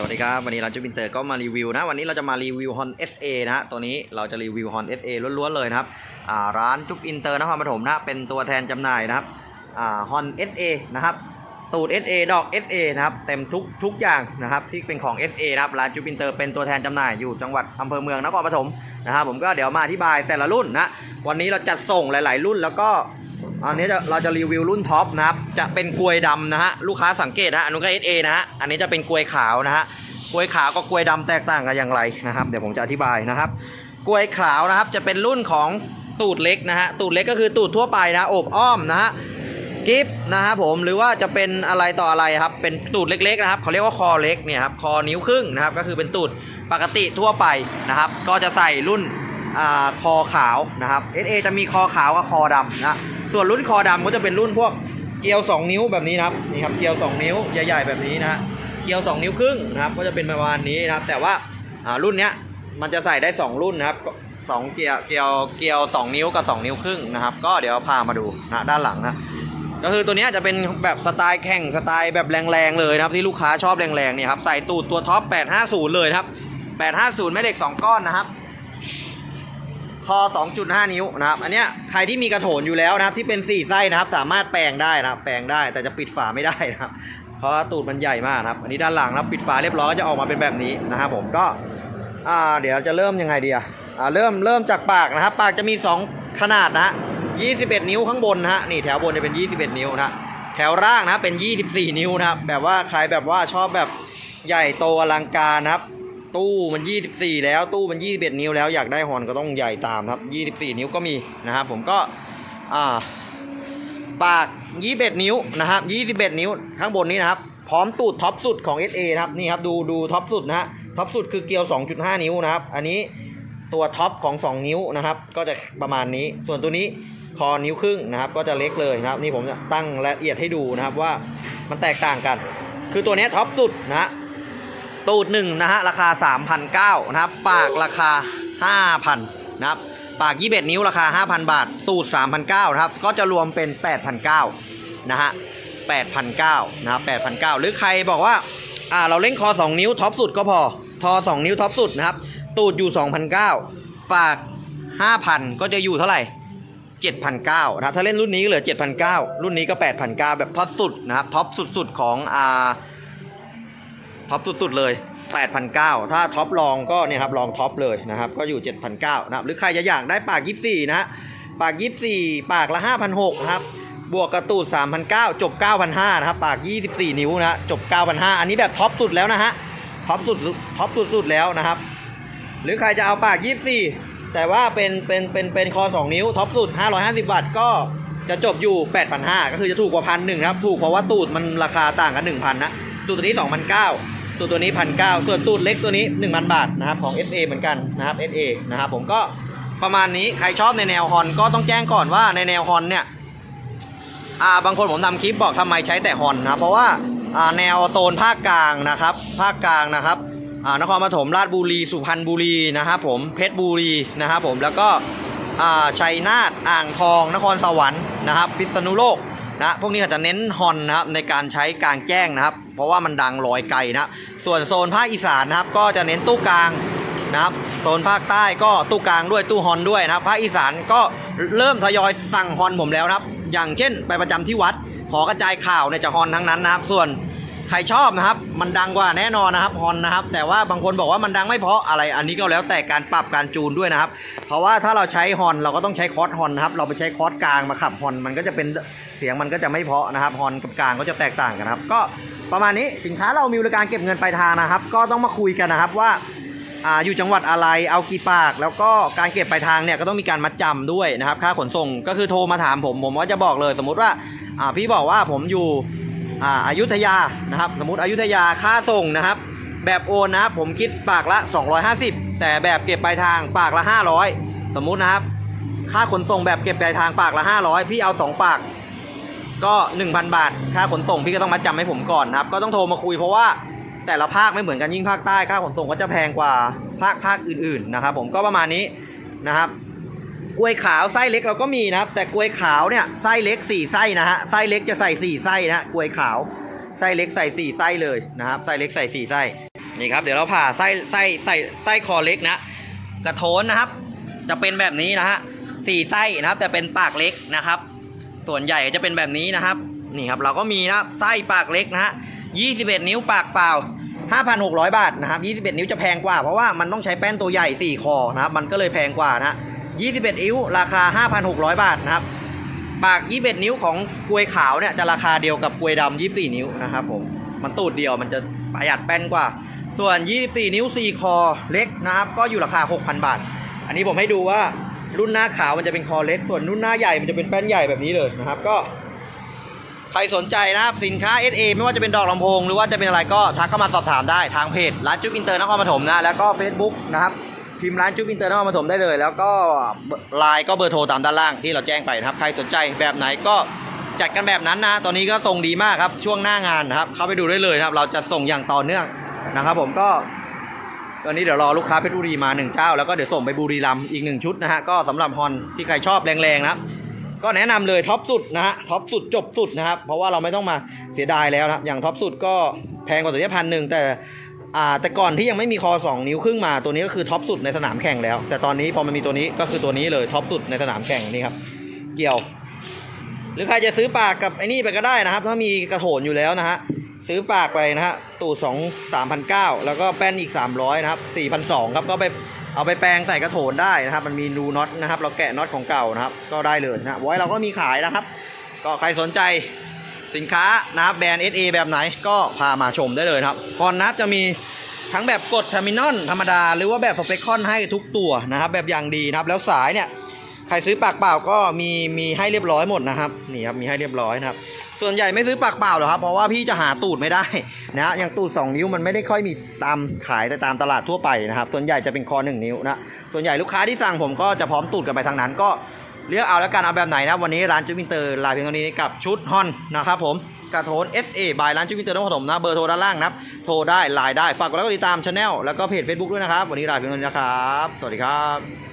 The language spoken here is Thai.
สวัสดีครับ วันนี้เราจูบินเตอร์ก็มารีวิวนะ วันนี้เราจะมารีวิว Hon SA นะฮะตัวนี้เราจะรีวิว Hon SA ล้วนๆเลยนะครับร้านจุ๊บอินเตอร์นครปฐมนะเป็นตัวแทนจำหน่ายนะครับฮอ่า Hon SA นะครับตูด SA ดอก SA นะครับเต็มทุกทุกอย่างนะครับที่เป็นของ SA นะครับร้านจูบินเตอร์เป็นตัวแทนจำหน่ายอยู่จังหวัดอำเภอเมืองนครปฐมนะครับผมก็เดี๋ยวมาอธิบายแต่ละรุ่นนะวันนี้เราจัดส่งหลาย ๆ รุ่นแล้วก็ อันนี้จะเราจะรีวิวรุ่นท็อปนะครับ จะเป็นกลวยดำนะฮะลูกค้าสังเกตนะอันนู้นก็เอเอนะฮะอันนี้จะเป็นกลวยขาวนะฮะกลวยขาวกับกลวยดำแตกต่างกันอย่างไรนะครับ เดี๋ยวผมจะอธิบายนะครับกลวยขาวนะครับจะเป็นรุ่นของตูดเล็กนะฮะตูดเล็กก็คือตูดทั่วไปนะโอบอ้อมนะฮะกิฟนะครับผมหรือว่าจะเป็นอะไรต่ออะไรครับเป็นตูดเล็กๆนะครับเขาเรียกว่าคอเล็กเนี่ยครับคอนิ้วครึ่งนะครับก็คือเป็นตูดปกติทั่วไปนะครับ ก็จะใส่รุ่นอคอขาวนะครับ SA จะมีคอขาวกับคอดำนะ ส่วนรุ่นคอดำก็จะเป็นรุ่นพวกเกลียว 2 นิ้วแบบนี้นะครับนี่ครับเกลียว 2 นิ้วใหญ่ ๆ แบบนี้นะฮะเกลียว 2 นิ้วครึ่งนะครับก็จะเป็นประมาณนี้นะครับ แต่ว่ารุ่นเนี้ยมันจะใส่ได้ 2 รุ่นนะครับสองเกลียวเกลียวเกลียว 2 นิ้วกับ 2 นิ้วครึ่งนะครับ ก็เดี๋ยวพามาดูนะด้านหลังนะก็คือตัวเนี้ยจะเป็นแบบสไตล์แข่งสไตล์แบบแรงๆเลยนะครับที่ลูกค้าชอบแรงๆเนี่ยครับใส่ตูดตัวท็อป850 เลยครับ850แม่เหล็ก 2 ก้อนนะครับ คอ 2.5 นิ้วนะครับอันเนี้ยใครที่มีกระโถนอยู่แล้วนะครับ ที่เป็น 4 ไส้นะครับ สามารถแปลงได้นะครับแปลงได้แต่จะปิดฝาไม่ได้นะครับ เพราะตูดมันใหญ่มากนะครับ อันนี้ด้านหลังนะปิดฝาเรียบร้อยก็จะออกมาเป็นแบบนี้นะครับผมก็อ่าเดี๋ยวจะเริ่มยังไงดีอะเริ่มเริ่มจากปากนะครับ ปากจะมี 2 ขนาดนะ21 นิ้วข้างบนนะฮะนี่แถวบนจะเป็น 21 นิ้วนะแถวล่างนะเป็น 24 นิ้วนะครับแบบว่าใครแบบว่าชอบแบบใหญ่โตอลังการนะครับ ตู้มัน 24 แล้วตู้มัน 21 นิ้วแล้วอยากได้ฮอนก็ต้องใหญ่ตามครับ 24 นิ้วก็มีนะครับผมก็อ่าปาก 21 นิ้วนะครับ 21 นิ้วข้างบนนี้นะครับ พร้อมตูดท็อปสุดของ SA นะครับนี่ครับดูดูท็อปสุดนะฮะท็อปสุดคือเกลียว 2.5 นิ้วนะครับ อันนี้ตัวท็อปของ 2 นิ้วนะครับ ก็จะประมาณนี้ส่วนตัวนี้คอนิ้วครึ่งนะครับ ก็จะเล็กเลยนะครับ นี่ผมจะตั้งละเอียดให้ดูนะครับว่ามันแตกต่างกัน คือตัวนี้ท็อปสุดนะ ตูดหนึ่งนะฮะราคา 3,900นะครับปากราคา 5,000นะครับปาก 21 นิ้วราคา 5,000 บาท ตูด 3,900นะครับก็จะรวมเป็น 8,900นะฮะ8,900นะครับ8,900หรือใครบอกว่าอ่าเราเล่นคอ 2 นิ้วท็อปสุดก็พอทอ 2 นิ้วท็อปสุดนะครับตูดอยู่ 2,900 ปาก 5,000 ก็จะอยู่เท่าไหร่7,900นะถ้าเล่นรุ่นนี้ก็เหลือ 7,900 รุ่นนี้ก็ 8,900 แบบท็อปสุดนะครับท็อปสุดๆของอ่า ท็อปสุดๆเลย 8,900 ถ้าท็อปลองก็เนี่ยครับลองท็อปเลยนะครับ ก็อยู่ 7,900 นะครับ หรือใครจะอยากได้ปาก 24 นะฮะ ปาก 24 ปากละ 5,600 นะครับ บวกกระตูด 3,900 จบ 9,500 นะครับ ปาก 24 นิ้วนะฮะจบ 9,500 อันนี้แบบท็อปสุดแล้วนะฮะ ท็อปสุด ท็อปสุดๆแล้วนะครับ หรือใครจะเอาปาก 24 แต่ว่าเป็น เป็น เป็น เป็นคอ 2 นิ้ว ท็อปสุด 550 บาท ก็จะจบอยู่ 8,500 ก็คือจะถูกกว่าพันหนึ่งครับ ถูกเพราะว่าตูดมันราคาต่างกัน 1,000 นะ ตูดตัวนี้ 2,900 ตูดตัวนี้1,900ส่วนตูดเล็กตัวนี้ 1,000 บาทนะครับของ SA เหมือนกันนะครับ SA นะครับผมก็ประมาณนี้ใครชอบในแนวฮอนก็ต้องแจ้งก่อนว่าในแนวฮอนเนี่ยอ่าบางคนผมทำคลิปบอกทำไมใช้แต่ฮอนนะครับเพราะว่าอ่าแนวโซนภาคกลางนะครับ ภาคกลางนะครับอ่านครปฐมราชบุรีสุพรรณบุรีนะครับผมเพชรบุรีนะครับผมแล้วก็อ่าชัยนาทอ่างทอง นครสวรรค์นะครับ พิษณุโลกนะพวกนี้เขาจะเน้นฮอนนะครับในการใช้กลางแจ้งนะครับ เพราะว่ามันดังลอยไกลนะ ส่วนโซนภาคอีสานนะครับ ก็จะเน้นตู้กลางนะครับ โซนภาคใต้ก็ตู้กลางด้วยตู้ฮอนด้วยนะครับ ภาคอีสานก็เริ่มทยอยสั่งฮอนผมแล้วนะครับ อย่างเช่น ไปประจำที่วัดหอกระจายข่าวเนี่ยจะฮอนทั้งนั้นนะครับ ส่วนใครชอบนะครับ มันดังกว่าแน่นอนนะครับฮอนนะครับ แต่ว่าบางคนบอกว่ามันดังไม่เพราะอะไร อันนี้ก็แล้วแต่การปรับการจูนด้วยนะครับ เพราะว่าถ้าเราใช้ฮอนเราก็ต้องใช้คอร์สฮอนนะครับ เราไปใช้คอร์สกลางมาขับฮอนมันก็จะเป็นเสียงมันก็จะไม่เพาะนะครับฮอนกับกลางก็จะแตกต่างกันครับ ก็ ประมาณนี้สินค้าเรามีบริการเก็บเงินปลายทางนะครับ ก็ต้องมาคุยกันนะครับว่าอ่าอยู่จังหวัดอะไรเอากี่ปาก แล้วก็การเก็บปลายทางเนี่ยก็ต้องมีการมัดจำด้วยนะครับ ค่าขนส่งก็คือโทรมาถามผม ผมก็จะบอกเลย สมมุติว่าอ่าพี่บอกว่าผมอยู่อ่าอายุทยานะครับ สมมติอยุธยาค่าส่งนะครับ แบบโอนนะครับผมคิดปากละ 250 แต่แบบเก็บปลายทางปากละ 500 สมมุตินะครับ ค่าขนส่งแบบเก็บปลายทางปากละ 500 พี่เอา 2 ปาก ก็ 1,000 บาท ค่าขนส่งพี่ก็ต้องมาจำให้ผมก่อนนะครับ ก็ต้องโทรมาคุยเพราะว่าแต่ละภาคไม่เหมือนกันยิ่งภาคใต้ค่าขนส่งก็จะแพงกว่าภาคภาคอื่นๆนะครับ ผมก็ประมาณนี้นะครับกล้วยขาวไส้เล็กเราก็มีนะครับ แต่กล้วยขาวเนี่ยไส้เล็กสี่ไส้นะฮะไส้เล็กจะใส่สี่ไส้นะฮะกล้วยขาวไส้เล็กใส่สี่ไส้เลยนะครับไส้เล็กใส่สี่ไส้นี่ครับเดี๋ยวเราผ่าไส้ไส้ไส้ไส้คอเล็กนะกระโถนนะครับ จะเป็นแบบนี้นะฮะสี่ไส้นะครับ แต่เป็นปากเล็กนะครับ ส่วนใหญ่จะเป็นแบบนี้นะครับ นี่ครับเราก็มีนะไส้ปากเล็กนะฮะ21นิ้วปากเปล่า5,600 บาทนะครับ 21 นิ้วจะแพงกว่า เพราะว่ามันต้องใช้แป้นตัวใหญ่ 4 คอนะครับ มันก็เลยแพงกว่านะฮะ21 นิ้วราคา 5,600 บาทนะครับ ปาก 21 นิ้วของกลวยขาวเนี่ยจะราคาเดียวกับกลวยดำ24 นิ้วนะครับผม มันตูดเดียวมันจะประหยัดแป้นกว่า ส่วน 24 นิ้ว 4 คอเล็กนะครับ ก็อยู่ราคา 6,000 บาท อันนี้ผมให้ดูว่า รุ่นหน้าขาวมันจะเป็นคอเล็ก ส่วนรุ่นหน้าใหญ่มันจะเป็นแป้นใหญ่แบบนี้เลยนะครับก็ ใครสนใจนะครับสินค้า SA ไม่ว่าจะเป็นดอกลำโพง หรือว่าจะเป็นอะไรก็ทักเข้ามาสอบถามได้ทางเพจร้านจุ๊บอินเตอร์นครปฐมนะแล้วก็ Facebook นะครับพิมพ์ร้านจุ๊บอินเตอร์นครปฐมได้เลย แล้วก็ไลน์ก็เบอร์โทรตามด้านล่างที่เราแจ้งไปนะครับใครสนใจแบบไหนก็จัดกันแบบนั้นนะ ตอนนี้ก็ส่งดีมากครับ ช่วงหน้างานนะครับ เข้าไปดูได้เลยครับ เราจะส่งอย่างต่อเนื่องนะครับ ผมก็ อนนี้เดี๋ยวรอลูกค้าเพชรบุรีมาหนึ่งเจ้าแล้วก็เดี๋ยวส่งไปบุรีรัมย์อีกหนึ่งชุดนะฮะก็สำหรับฮอนที่ใครชอบแรงๆนะก็แนะนำเลยท็อปสุดนะฮะท็อปสุดจบสุดนะครับเพราะว่าเราไม่ต้องมาเสียดายแล้วนะอย่างท็อปสุดก็แพงกว่าตัวนี้พันหนึ่งแต่อ่าแต่ก่อนที่ยังไม่มีคอ 2 นิ้วครึ่งมาตัวนี้ก็คือท็อปสุดในสนามแข่งแล้ว แต่ตอนนี้พอมันมีตัวนี้ก็คือตัวนี้เลยท็อปสุดในสนามแข่งนี่ครับเกี่ยว หรือใครจะซื้อปากกับไอ้นี่ไปก็ได้นะครับ ถ้ามีกระโถนอยู่แล้วนะฮะ ซื้อปากไปนะฮะ ตูดสองสามพันเก้าแล้วก็แป้นอีกสามร้อยนะครับสี่พันสองครับ ก็ไปเอาไปแปลงใส่กระโถนได้นะครับ มันมีรูน็อตนะครับ เราแกะน็อตของเก่านะครับ ก็ได้เลยนะไว้เราก็มีขายนะครับ ก็ใครสนใจสินค้านะครับแบรนด์ SA แบบไหนก็พามาชมได้เลยนะครับพอนนับจะมีทั้งแบบกดเทอร์มินอลธรรมดา หรือว่าแบบสเปคคอนให้ทุกตัวนะครับ แบบอย่างดีนะครับ แล้วสายเนี่ย ใครซื้อปากเปล่าก็มีมีให้เรียบร้อยหมดนะครับนี่ครับมีให้เรียบร้อยนะครับ ส่วนใหญ่ไม่ซื้อปากเปล่าหรอกครับเพราะว่าพี่จะหาตูดไม่ได้นะอย่างตูด 2 นิ้วมันไม่ได้ค่อยมีตามขายแต่ตามตลาดทั่วไปนะครับ ส่วนใหญ่จะเป็นคอ 1 นิ้วนะส่วนใหญ่ลูกค้าที่สั่งผมก็จะพร้อมตูดกันไปทางนั้น ก็เลือกเอาแล้วกันเอาแบบไหนนะวันนี้ร้านจูมินเตอร์ลาเพียงเท่านี้กับชุดฮอนนะครับผมกระโถน SA บายร้านจูมินเตอร์นครปฐมนะเบอร์โทรด้านล่างนะโทรได้ไลน์ได้ฝากกดไลค์กดติดตามช anel แล้วก็เพจ Facebook ด้วยนะครับวันนี้ลาเพียงเท่านี้นะครับ สวัสดีครับ